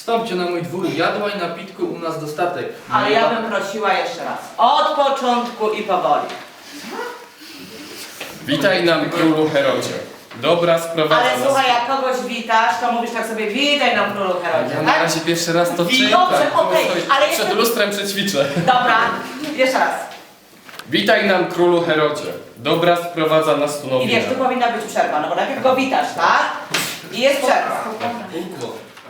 Wstąpcie na mój dwór, jadła i napitku u nas dostatek. Ale ja bym prosiła jeszcze raz. Od początku i powoli. Witaj nam królu Herodzie. Dobra sprowadza Ale nas. słuchaj, jak kogoś witasz, to mówisz tak sobie, witaj nam królu Herodzie, Ja na tak? razie pierwszy raz to Dobrze, czytam. okej, Słuchaj, ale jeszcze- Przed lustrem przećwiczę. Dobra, jeszcze raz. Witaj nam królu Herodzie. Dobra sprowadza nas tu I wiesz, tu powinna być przerwa, no bo najpierw go witasz, tak? I jest przerwa.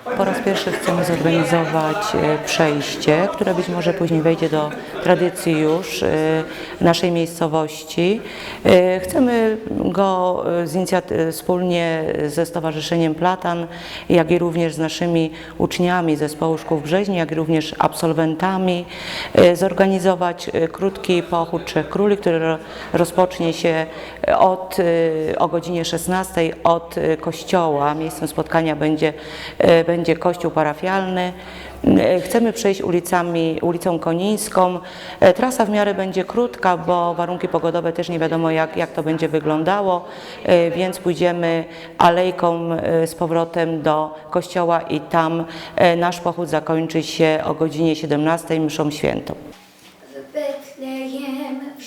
Po raz pierwszy chcemy zorganizować e, przejście, które być może później wejdzie do tradycji już e, naszej miejscowości. E, Chcemy go wspólnie ze Stowarzyszeniem Platan, jak i również z naszymi uczniami Zespołu Szkół w Brzeźnie, jak i również absolwentami zorganizować krótki pochód Trzech Króli, który ro- rozpocznie się od, o godzinie 16 od kościoła. Miejscem spotkania będzie, będzie kościół parafialny. E, Chcemy przejść ulicami, ulicą Konińską. E, Trasa w miarę będzie krótka, bo warunki pogodowe też nie wiadomo jak, jak to będzie wyglądało, e, więc pójdziemy alejką z powrotem do kościoła i tam nasz pochód zakończy się o godzinie 17 mszą świętą. W Betlejem w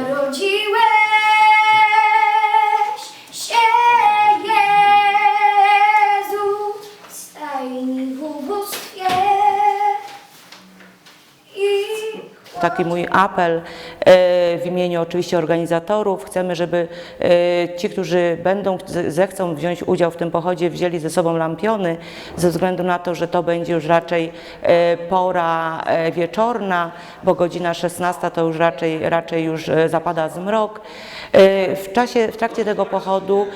i narodziłeś Taki mój apel e, w imieniu oczywiście organizatorów. Chcemy, żeby e, ci, którzy będą, zechcą wziąć udział w tym pochodzie, wzięli ze sobą lampiony, ze względu na to, że to będzie już raczej e, pora wieczorna, bo godzina 16 to już raczej, raczej już zapada zmrok. W, czasie, w trakcie tego pochodu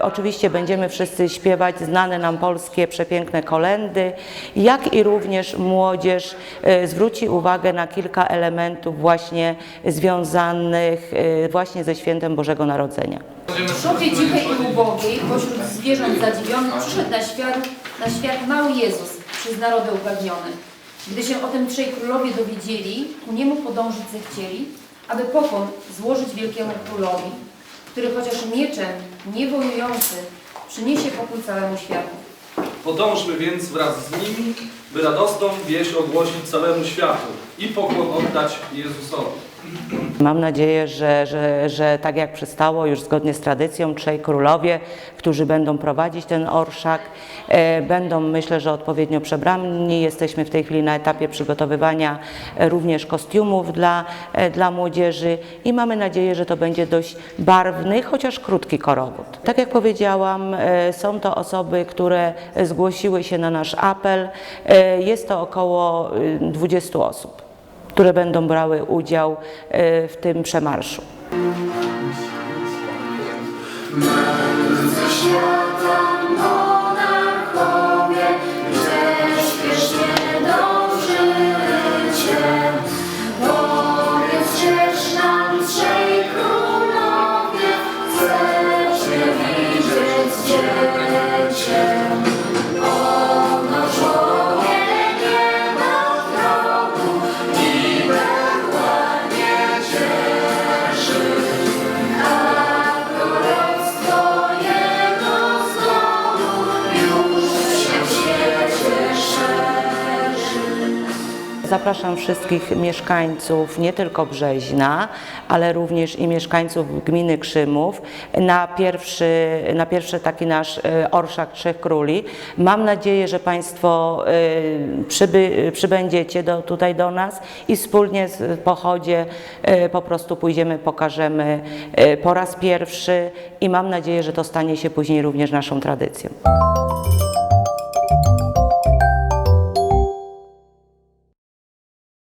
oczywiście będziemy wszyscy śpiewać znane nam polskie przepiękne kolendy, jak i również młodzież zwróci uwagę na kilka elementów właśnie związanych e, właśnie ze świętem Bożego Narodzenia. W szopie cichej i ubogiej, pośród zwierząt zadziwionych, przyszedł na świat, na świat mały Jezus, przez narodę upewniony. Gdy się o tym trzej królowie dowiedzieli, ku niemu podążyć zechcieli, aby pokłon złożyć wielkiemu królowi, który chociaż mieczem nie wojujący, przyniesie pokój całemu światu. Podążmy więc wraz z nimi, by radosną wieść ogłosić całemu światu i pokłon oddać Jezusowi. Mam nadzieję, że, że, że tak jak przystało już zgodnie z tradycją, trzej królowie, którzy będą prowadzić ten orszak, e, będą myślę, że odpowiednio przebrani. Jesteśmy w tej chwili na etapie przygotowywania e, również kostiumów dla, e, dla młodzieży i mamy nadzieję, że to będzie dość barwny, chociaż krótki korowód. Tak jak powiedziałam, e, są to osoby, które zgłosiły się na nasz apel. E, Jest to około y, 20 osób które będą brały udział e, w tym przemarszu. Zapraszam wszystkich mieszkańców nie tylko Brzeźna, ale również i mieszkańców gminy Krzymów na pierwszy, na pierwszy taki nasz e, orszak Trzech Króli. Mam nadzieję, że Państwo e, przyby, przybędziecie do, tutaj do nas i wspólnie w pochodzie e, po prostu pójdziemy, pokażemy po raz pierwszy i mam nadzieję, że to stanie się później również naszą tradycją.